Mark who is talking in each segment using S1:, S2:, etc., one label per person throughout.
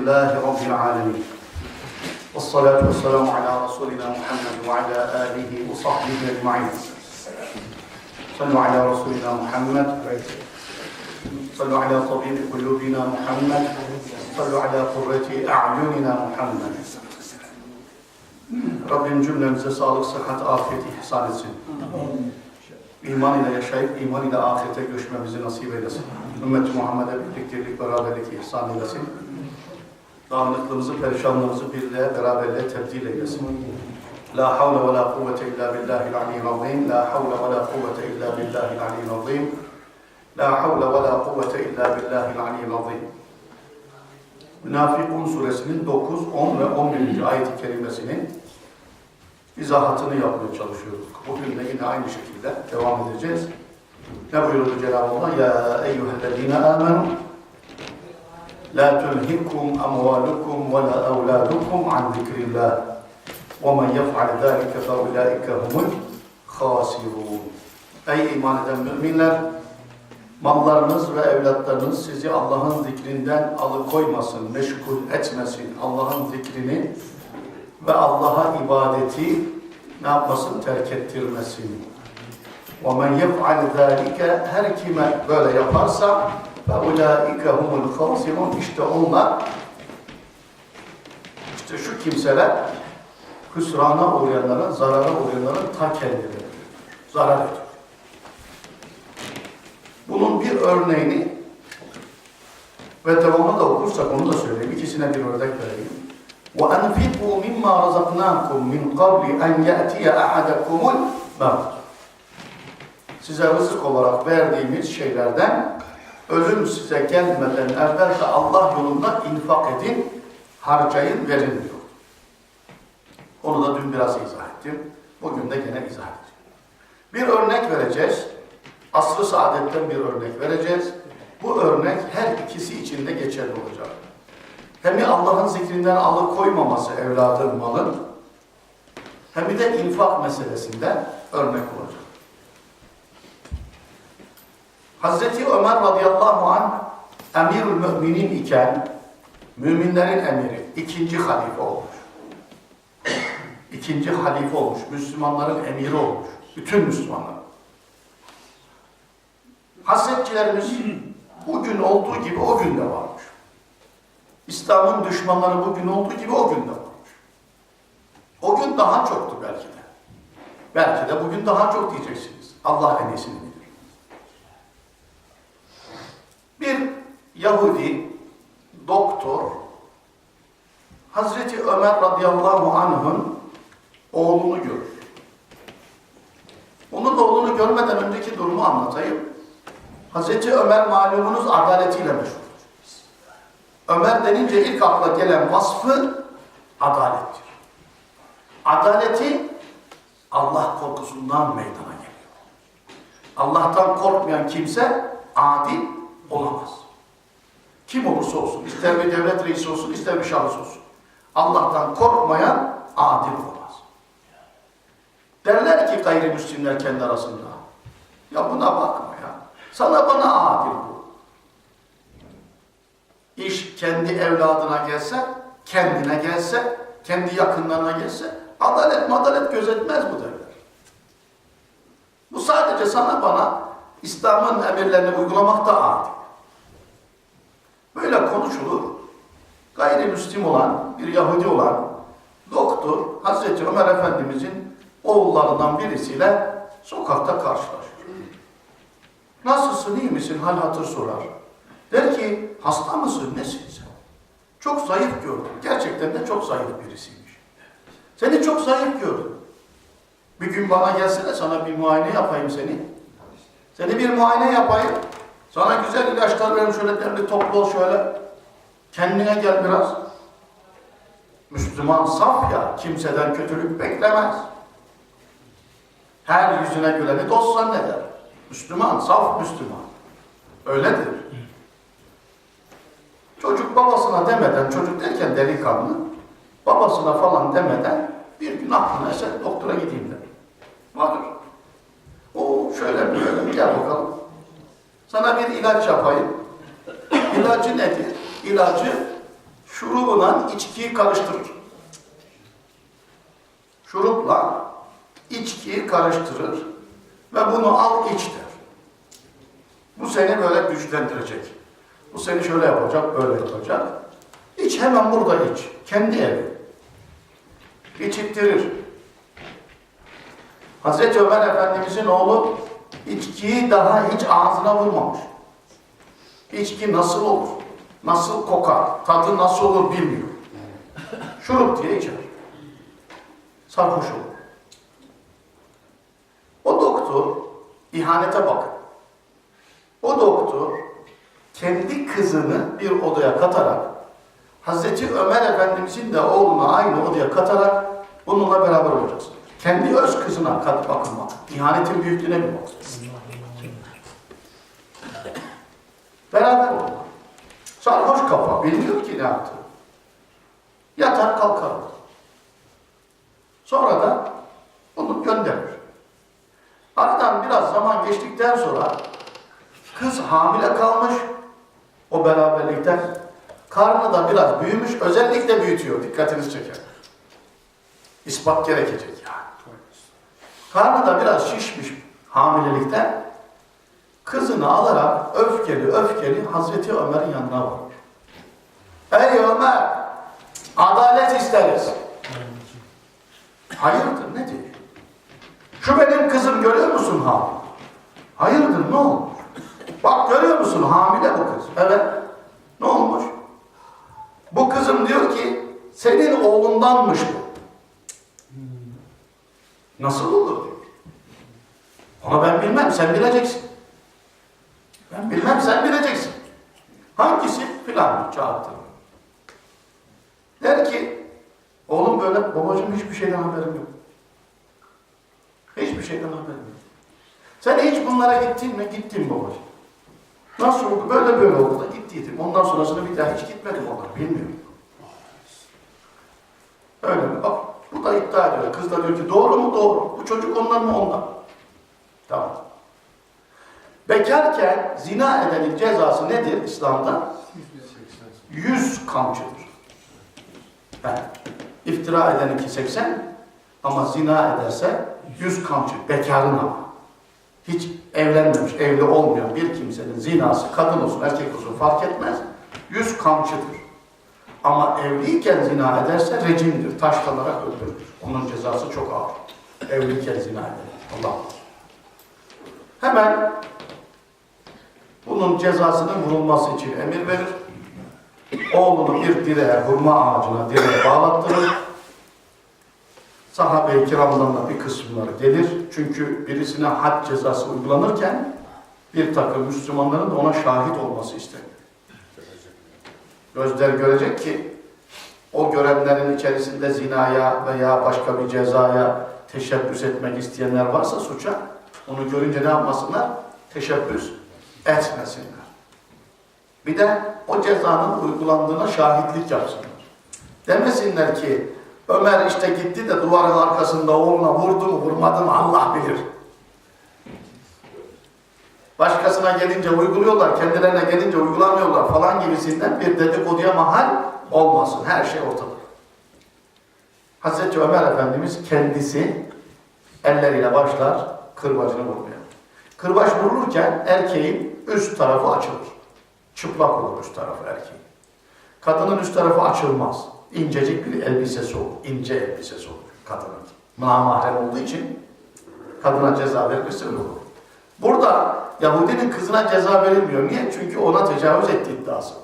S1: لله رب العالمين والصلاة والسلام على رسولنا محمد وعلى آله وصحبه أجمعين صلوا على رسولنا محمد صلوا على طبيب قلوبنا محمد صلوا على قرة أعيننا محمد Rabbim cümlemize sağlık, sıhhat, afiyet ihsan etsin. İman ile yaşayıp iman ile ahirete göçmemizi nasip eylesin. Ümmet-i Muhammed'e birliktelik, beraberlik ihsan eylesin. Dağınıklığımızı, perişanlığımızı birliğe, beraberliğe tebdil eylesin. La havle ve la kuvvete illa billahil aliyyil azim. La havle ve la kuvvete illa billahil aliyyil azim. La havle ve la kuvvete illa billahil aliyyil azim. Münafikun suresinin 9, 10 ve 11. ayet-i kerimesinin izahatını yapmaya çalışıyoruz. Bugün de yine aynı şekilde devam edeceğiz. Ne buyurdu Cenab-ı Allah? Ya eyyühellezine amenu La tulhikum amwalukum ve la evladukum an zikrillah ve men yef'al zâlike fe ulaike humul khasirun. Ey iman eden müminler! Mallarınız ve evlatlarınız sizi Allah'ın zikrinden alıkoymasın, meşgul etmesin. Allah'ın zikrini ve Allah'a ibadeti ne yapmasın? Terk ettirmesin. وَمَنْ يَفْعَلْ ذَٰلِكَ Her kime böyle yaparsa فَاُولَٰئِكَ هُمُ الْخَاسِرُونَ İşte onlar, işte şu kimseler hüsrana uğrayanların, zarara uğrayanların ta kendileri. Zarar ediyor. Bunun bir örneğini ve devamını da okursak onu da söyleyeyim. İkisine bir örnek vereyim. وَاَنْفِقُوا مِمَّا رَزَقْنَاكُمْ مِنْ قَبْلِ اَنْ يَأْتِيَ اَحَدَكُمُ الْمَوْتِ Size rızık olarak verdiğimiz şeylerden ölüm size gelmeden evvel de Allah yolunda infak edin, harcayın, verin diyor. Onu da dün biraz izah ettim. Bugün de gene izah edeceğim. Bir örnek vereceğiz. Asr-ı saadetten bir örnek vereceğiz. Bu örnek her ikisi için de geçerli olacak. Hem Allah'ın zikrinden alıkoymaması evladın, malın, hem de infak meselesinden örnek olacak. Hazreti Ömer radıyallahu anh emirül müminin iken müminlerin emiri, ikinci halife olmuş. İkinci halife olmuş, Müslümanların emiri olmuş. Bütün Müslümanlar. Hasetçilerimiz bugün olduğu gibi o gün de varmış. İslam'ın düşmanları bugün olduğu gibi o gün de varmış. O gün daha çoktu belki de. Belki de bugün daha çok diyeceksiniz. Allah en iyisini bilir. Bir Yahudi doktor Hazreti Ömer radıyallahu anh'ın oğlunu görür. Onun oğlunu görmeden önceki durumu anlatayım. Hazreti Ömer malumunuz adaletiyle meşhur. Ömer denince ilk akla gelen vasfı adalettir. Adaleti Allah korkusundan meydana geliyor. Allah'tan korkmayan kimse adil olamaz. Kim olursa olsun, ister bir devlet reisi olsun, ister bir şahıs olsun. Allah'tan korkmayan adil olamaz. Derler ki gayrimüslimler kendi arasında. Ya buna bakma ya. Sana bana adil bu. İş kendi evladına gelse, kendine gelse, kendi yakınlarına gelse, adalet madalet gözetmez bu derler. Bu sadece sana bana İslam'ın emirlerini uygulamakta adil. Böyle konuşulur. Gayrimüslim olan, bir Yahudi olan doktor Hazreti Ömer Efendimizin oğullarından birisiyle sokakta karşılaşıyor. Nasılsın, iyi misin? Hal hatır sorar. Der ki, hasta mısın, nesin sen? Çok zayıf gördüm. Gerçekten de çok zayıf birisiymiş. Seni çok zayıf gördüm. Bir gün bana gelsene, sana bir muayene yapayım seni. Seni bir muayene yapayım. Sana güzel ilaçlar verim, şöyle derli toplu ol şöyle. Kendine gel biraz. Müslüman saf ya, kimseden kötülük beklemez. Her yüzüne güleni dost zanneder. Müslüman, saf Müslüman. Öyledir. Çocuk babasına demeden, çocuk derken delikanlı, babasına falan demeden bir gün aklına eser doktora gideyim der. Varır. O şöyle böyle gel bakalım. Sana bir ilaç yapayım. İlacı nedir? İlacı şurubuna içkiyi karıştırır. Şurupla içkiyi karıştırır ve bunu al iç der. Bu seni böyle güçlendirecek. Bu seni şöyle yapacak, böyle yapacak. İç hemen burada iç. Kendi evi. İçittirir. Hazreti Ömer Efendimizin oğlu içkiyi daha hiç ağzına vurmamış. İçki nasıl olur? Nasıl kokar? Tadı nasıl olur bilmiyor. Şurup diye içer. Sarhoş olur. O doktor, ihanete bakın. O doktor kendi kızını bir odaya katarak Hazreti Ömer Efendimizin de oğlunu aynı odaya katarak bununla beraber olacaksın. Kendi öz kızına kat bakın bak. İhanetin büyüklüğüne bir bak. Beraber olmak. Sarhoş kafa. Bilmiyor ki ne yaptı. Yatar kalkar. Sonra da onu gönderir. Aradan biraz zaman geçtikten sonra kız hamile kalmış o beraberlikten. Karnı da biraz büyümüş. Özellikle büyütüyor. Dikkatinizi çeker. İspat gerekecek yani. Karnı da biraz şişmiş hamilelikten. Kızını alarak öfkeli öfkeli Hazreti Ömer'in yanına varır. Ey Ömer! Adalet isteriz. Hayırdır ne diyor? Şu benim kızım görüyor musun hamile? Hayırdır ne olmuş? Bak görüyor musun hamile bu kız. Evet. Ne olmuş? Bu kızım diyor ki senin oğlundanmış bu. Nasıl olur diyor. Ama ben bilmem sen bileceksin. Ben bilmem sen bileceksin. Hangisi? Filan çağırdı. Der ki oğlum böyle babacığım hiçbir şeyden haberim yok. Hiçbir şeyden haberim yok. Sen hiç bunlara gittin mi? Gittim babacığım. Nasıl oldu? Böyle böyle oldu da gittiydim. Ondan sonrasını bir daha hiç gitmedim onlar. Bilmiyorum. Öyle mi? Bak bu da iddia ediyor. Kız da diyor ki doğru mu? Doğru. Bu çocuk ondan mı? Ondan. Tamam. Bekarken zina edenin cezası nedir İslam'da? Yüz kamçıdır. Yani iftira edeninki 80 ama zina ederse yüz kamçı. Bekarın ama. Hiç evlenmemiş, evli olmayan bir kimsenin zinası kadın olsun, erkek olsun fark etmez. Yüz kamçıdır. Ama evliyken zina ederse rejimdir. Taşlanarak öldürülür. Onun cezası çok ağır. Evliyken zina eder. Allah Hemen bunun cezasının vurulması için emir verir. Oğlunu bir direğe, hurma ağacına direğe bağlattırır. Sahabe-i kiramdan da bir kısımları gelir. Çünkü birisine had cezası uygulanırken bir takım Müslümanların da ona şahit olması isteniyor. Gözler görecek ki o görenlerin içerisinde zinaya veya başka bir cezaya teşebbüs etmek isteyenler varsa suça onu görünce ne yapmasınlar? Teşebbüs etmesinler. Bir de o cezanın uygulandığına şahitlik yapsınlar. Demesinler ki Ömer işte gitti de duvarın arkasında oğluna vurdu mu vurmadı mı Allah bilir. Başkasına gelince uyguluyorlar, kendilerine gelince uygulamıyorlar falan gibisinden bir dedikoduya mahal olmasın. Her şey ortada. Hazreti Ömer Efendimiz kendisi elleriyle başlar kırbacını vurmaya. Kırbaç vurulurken erkeğin üst tarafı açılır. Çıplak olur üst tarafı erkeğin. Kadının üst tarafı açılmaz. İncecik bir elbisesi olur. ince elbisesi olur kadının. Namahrem olduğu için kadına ceza öyle olur. Burada Yahudinin kızına ceza verilmiyor. Niye? Çünkü ona tecavüz etti iddiası.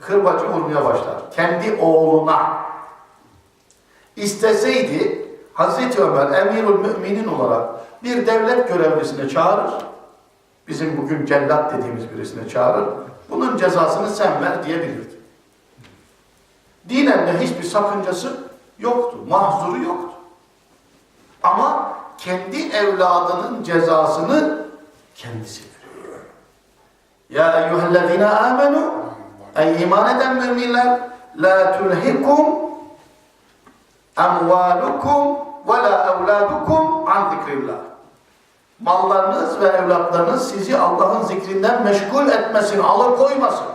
S1: Kırbacı vurmaya başlar. Kendi oğluna. İsteseydi Hazreti Ömer emirül müminin olarak bir devlet görevlisine çağırır. Bizim bugün cellat dediğimiz birisine çağırır. Bunun cezasını sen ver diyebilirdi. Dinen de hiçbir sakıncası yoktu. Mahzuru yoktu. Ama kendi evladının cezasını kendisi veriyor. Ya eyyühellezine amenu ey iman eden müminler la tulhikum emvalukum ve la evladukum an zikrillah. Mallarınız ve evlatlarınız sizi Allah'ın zikrinden meşgul etmesin, alıkoymasın.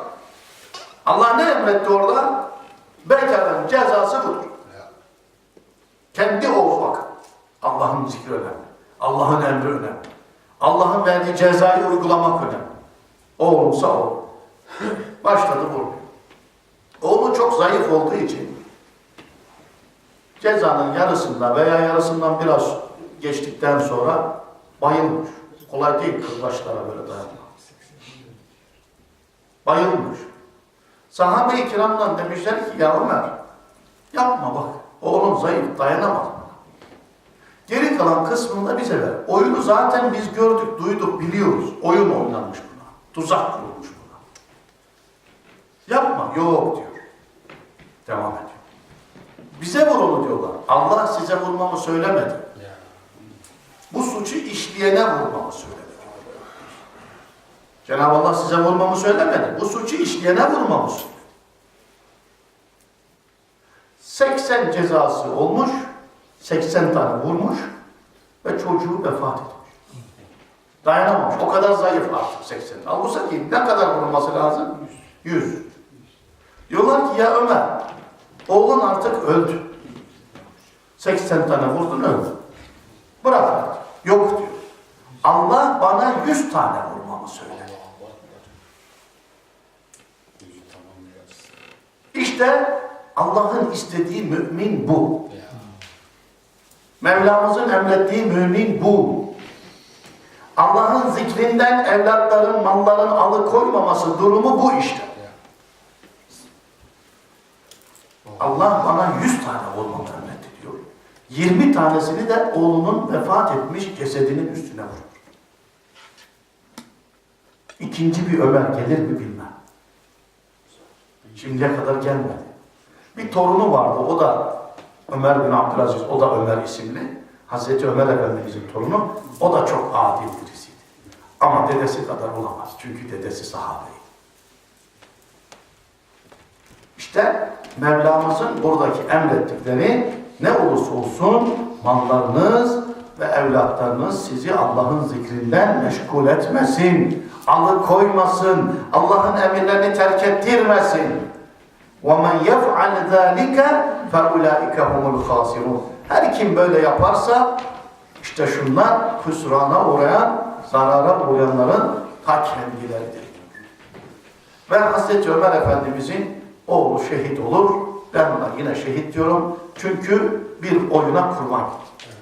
S1: Allah ne emretti orada? Bekarın cezası budur. Kendi oğlu bak. Allah'ın zikri önemli. Allah'ın emri önemli. Allah'ın verdiği cezayı uygulamak önemli. Oğlumsa o. Başladı vurmaya. Oğlu çok zayıf olduğu için cezanın yarısında veya yarısından biraz geçtikten sonra bayılmış. Kolay değil kırbaçlara böyle dayanmak. Bayılmış. Sahabe-i kiramdan demişler ki ya Ömer yapma bak oğlum zayıf dayanamaz. Geri kalan kısmını da bize ver. Oyunu zaten biz gördük, duyduk, biliyoruz. Oyun oynanmış buna. Tuzak kurulmuş buna. Yapma. Yok diyor. Devam ediyor. Bize vur onu diyorlar. Allah size vurmamı söylemedi. Bu suçu işleyene vurmamı söyledi. Cenab-ı Allah size vurmamı söylemedi. Bu suçu işleyene vurmamı söyledi. 80 cezası olmuş, 80 tane vurmuş ve çocuğu vefat etmiş. Dayanamamış. O kadar zayıf artık 80. Halbuki ki ne kadar vurulması lazım? 100. Diyorlar ki ya Ömer, oğlun artık öldü. 80 tane vurdun öldü. Bırak artık. Yok diyor. Allah bana 100 tane vurmamı söyledi. İşte Allah'ın istediği mümin bu. Mevlamızın emrettiği mümin bu. Allah'ın zikrinden evlatların, malların alıkoymaması durumu bu işte. Allah bana 100 tane vurmamı emretti diyor. 20 tanesini de oğlunun vefat etmiş cesedinin üstüne vurur. İkinci bir Ömer gelir mi bilmem. Şimdiye kadar gelmedi. Bir torunu vardı. O da Ömer bin Abdülaziz. O da Ömer isimli. Hazreti Ömer Efendimizin torunu. O da çok adil birisiydi. Ama dedesi kadar olamaz. Çünkü dedesi sahabeydi. İşte Mevlamızın buradaki emrettikleri ne olursa olsun mallarınız ve evlatlarınız sizi Allah'ın zikrinden meşgul etmesin, alıkoymasın, Allah'ın emirlerini terk ettirmesin. وَمَنْ يَفْعَلْ ذَٰلِكَ فَاُولَٰئِكَ هُمُ الْخَاسِرُونَ Her kim böyle yaparsa işte şunlar hüsrana uğrayan, zarara uğrayanların ta kendileridir. Ve Hazreti Ömer Efendimizin oğlu şehit olur. Ben ona yine şehit diyorum. Çünkü bir oyuna kurban gitti.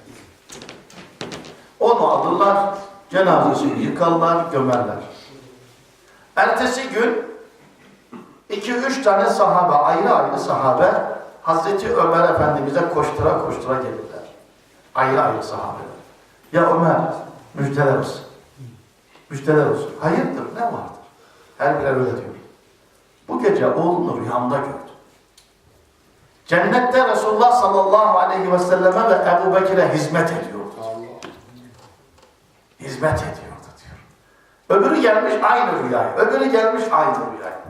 S1: Onu alırlar, cenazesini yıkarlar, gömerler. Ertesi gün iki üç tane sahabe, ayrı ayrı sahabe Hazreti Ömer Efendimiz'e koştura koştura gelirler. Ayrı ayrı sahabeler. Ya Ömer, müjdeler olsun. Müjdeler olsun. Hayırdır, ne vardır? Her birer öyle diyor. Bu gece oğlunu rüyamda gördüm. Cennette Resulullah sallallahu aleyhi ve selleme ve Ebu Bekir'e hizmet ediyordu. Hizmet ediyordu diyor. Öbürü gelmiş aynı rüyayı, öbürü gelmiş aynı rüyayı.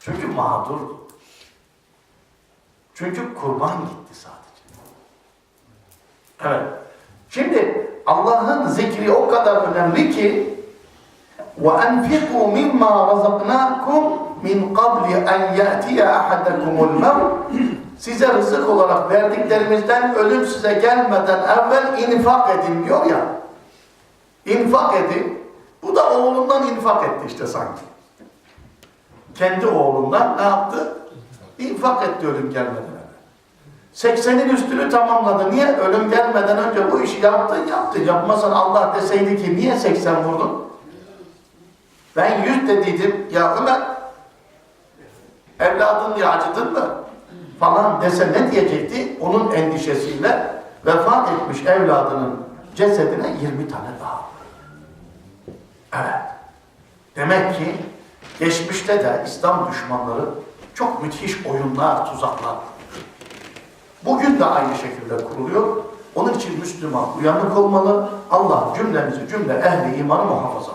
S1: Çünkü mağdur. Çünkü kurban gitti sadece. Evet. Şimdi Allah'ın zikri o kadar önemli ki وَاَنْفِقُوا مِمَّا رَزَقْنَاكُمْ مِنْ قَبْلِ اَنْ يَأْتِيَ اَحَدَكُمُ الْمَوْتِ Size rızık olarak verdiklerimizden ölüm size gelmeden evvel infak edin diyor ya. İnfak edin. Bu da oğlundan infak etti işte sanki. Kendi oğlundan ne yaptı? İnfak etti ölüm gelmeden evvel. 80'in üstünü tamamladı. Niye? Ölüm gelmeden önce bu işi yaptın yaptın. Yapmasan Allah deseydi ki niye 80 vurdun? Ben 100 dediydim. Ya Ömer evladın diye acıdın mı? Falan dese ne diyecekti? Onun endişesiyle vefat etmiş evladının cesedine 20 tane daha. Evet. Demek ki geçmişte de İslam düşmanları çok müthiş oyunlar, tuzaklar Bugün de aynı şekilde kuruluyor. Onun için Müslüman uyanık olmalı. Allah cümlemizi cümle ehli imanı muhafaza.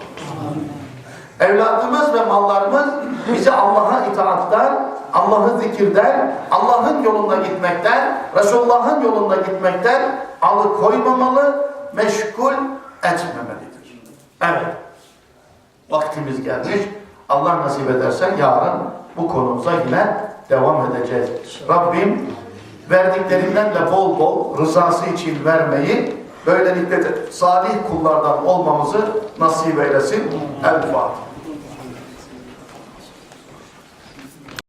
S1: Evladımız ve mallarımız bizi Allah'a itaattan, Allah'ı zikirden, Allah'ın yolunda gitmekten, Resulullah'ın yolunda gitmekten alıkoymamalı, meşgul etmemelidir. Evet. Vaktimiz gelmiş. Allah nasip ederse yarın bu konumuza yine devam edeceğiz. Rabbim verdiklerinden de bol bol rızası için vermeyi böylelikle de salih kullardan olmamızı nasip eylesin. El Fatiha.